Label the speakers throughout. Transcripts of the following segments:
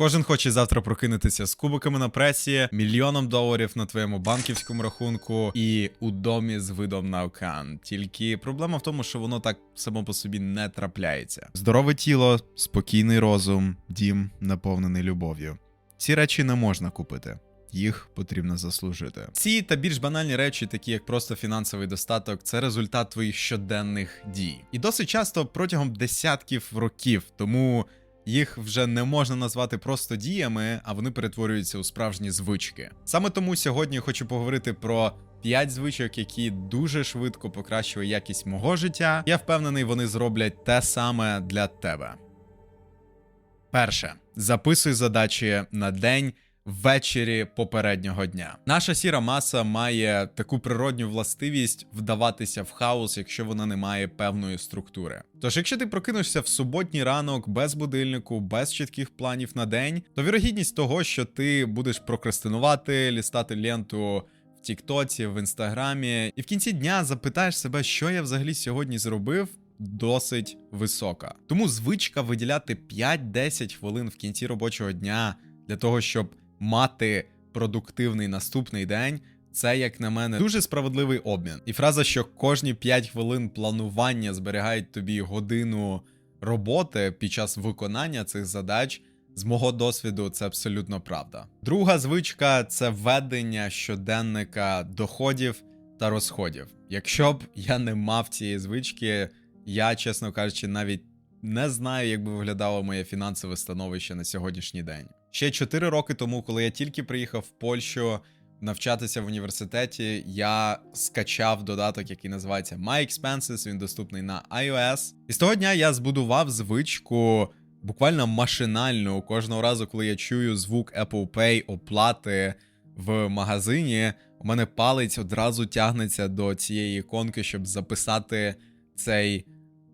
Speaker 1: Кожен хоче завтра прокинутися з кубиками на пресі, мільйоном доларів на твоєму банківському рахунку і у домі з видом на океан. Тільки проблема в тому, що воно так само по собі не трапляється. Здорове тіло, спокійний розум, дім наповнений любов'ю. Ці речі не можна купити. Їх потрібно заслужити. Ці та більш банальні речі, такі як просто фінансовий достаток, це результат твоїх щоденних дій. І досить часто протягом десятків років, тому їх вже не можна назвати просто діями, а вони перетворюються у справжні звички. Саме тому сьогодні хочу поговорити про П'ять звичок, які дуже швидко покращують якість мого життя. Я впевнений, вони зроблять те саме для тебе. Перше, записуй задачі на день ввечері попереднього дня. Наша сіра маса має таку природню властивість вдаватися в хаос, якщо вона не має певної структури. Тож, якщо ти прокинешся в суботній ранок без будильнику, без чітких планів на день, то вірогідність того, що ти будеш прокрастинувати, лістати ленту. Тіктоці, в інстаграмі, і в кінці дня запитаєш себе, що я взагалі сьогодні зробив, досить висока. Тому звичка виділяти 5-10 хвилин в кінці робочого дня для того, щоб мати продуктивний наступний день. Це, як на мене, дуже справедливий обмін. І фраза, що кожні 5 хвилин планування зберігають тобі годину роботи під час виконання цих задач. З мого досвіду, це абсолютно правда. Друга звичка це ведення щоденника доходів та розходів. Якщо б я не мав цієї звички, я, чесно кажучи, навіть не знаю, як би виглядало моє фінансове становище на сьогоднішній день. Ще 4 роки тому, коли я тільки приїхав в Польщу навчатися в університеті, я скачав додаток, який називається My Expenses, Він доступний на iOS. І з того дня я збудував звичку буквально машинально кожного разу, коли я чую звук Apple Pay оплати в магазині, у мене палець одразу тягнеться до цієї іконки, щоб записати цей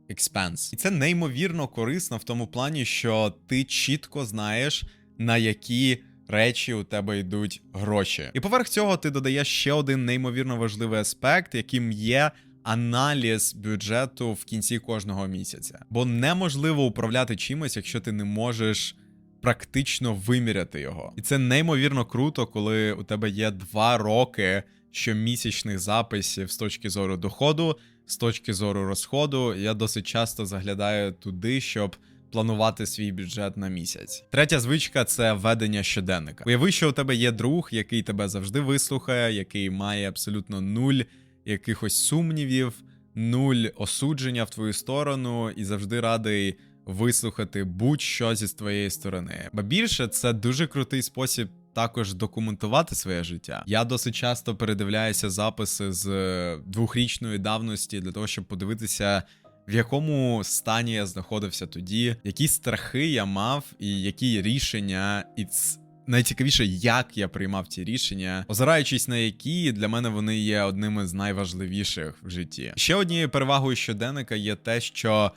Speaker 1: експенс. І це неймовірно корисно в тому плані, що ти чітко знаєш, на які речі у тебе йдуть гроші. І поверх цього ти додаєш ще один неймовірно важливий аспект, яким є. Аналіз бюджету в кінці кожного місяця, бо неможливо управляти чимось, якщо ти не можеш практично виміряти його. І це неймовірно круто, коли у тебе є два роки щомісячних записів з точки зору доходу, з точки зору розходу. Я досить часто заглядаю туди, щоб планувати свій бюджет на місяць. Третя звичка це ведення щоденника. Уяви, що у тебе є друг, який тебе завжди вислухає, який має абсолютно нуль якихось сумнівів, нуль осудження в твою сторону і завжди радий вислухати будь-що зі твоєї сторони. Ба більше це дуже крутий спосіб. Також документувати своє життя. Я досить часто передивляюся записи з двохрічної давності для того, щоб подивитися, в якому стані я знаходився тоді, які страхи я мав, і які рішення, і найцікавіше, як я приймав ці рішення, озираючись на які для мене вони є одними з найважливіших в житті. Ще однією перевагою щоденника є те, що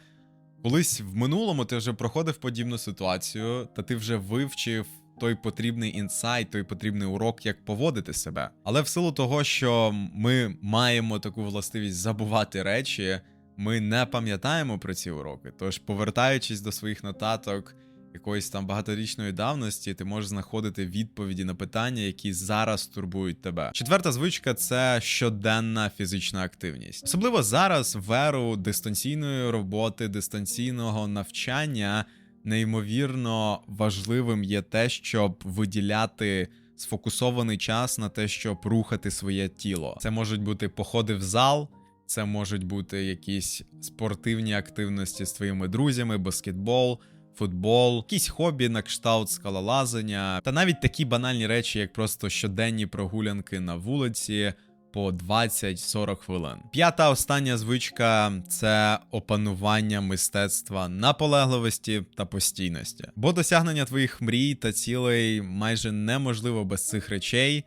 Speaker 1: колись в минулому ти вже проходив подібну ситуацію, та ти вже вивчив. Той потрібний інсайт, той потрібний урок, як поводити себе. Але в силу того, що ми маємо таку властивість забувати речі, ми не пам'ятаємо про ці уроки. Тож, повертаючись до своїх нотаток якоїсь там багаторічної давності, ти можеш знаходити відповіді на питання, які зараз турбують тебе. Четверта звичка це щоденна фізична активність. Особливо зараз, в еру дистанційної роботи, дистанційного навчання. Неймовірно важливим є те, щоб виділяти сфокусований час на те, щоб рухати своє тіло. Це можуть бути походи в зал, це можуть бути якісь спортивні активності з твоїми друзями, баскетбол, футбол, якісь хобі на кшталт скалолазання, та навіть такі банальні речі, як просто щоденні прогулянки на вулиці. По 20-40 хвилин. П'ята остання звичка це опанування мистецтва наполегливості та постійності. Бо досягнення твоїх мрій та цілей майже неможливо без цих речей.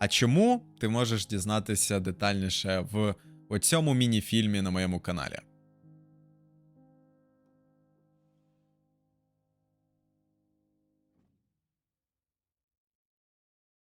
Speaker 1: А чому ти можеш дізнатися детальніше в оцьому міні-фільмі на моєму каналі?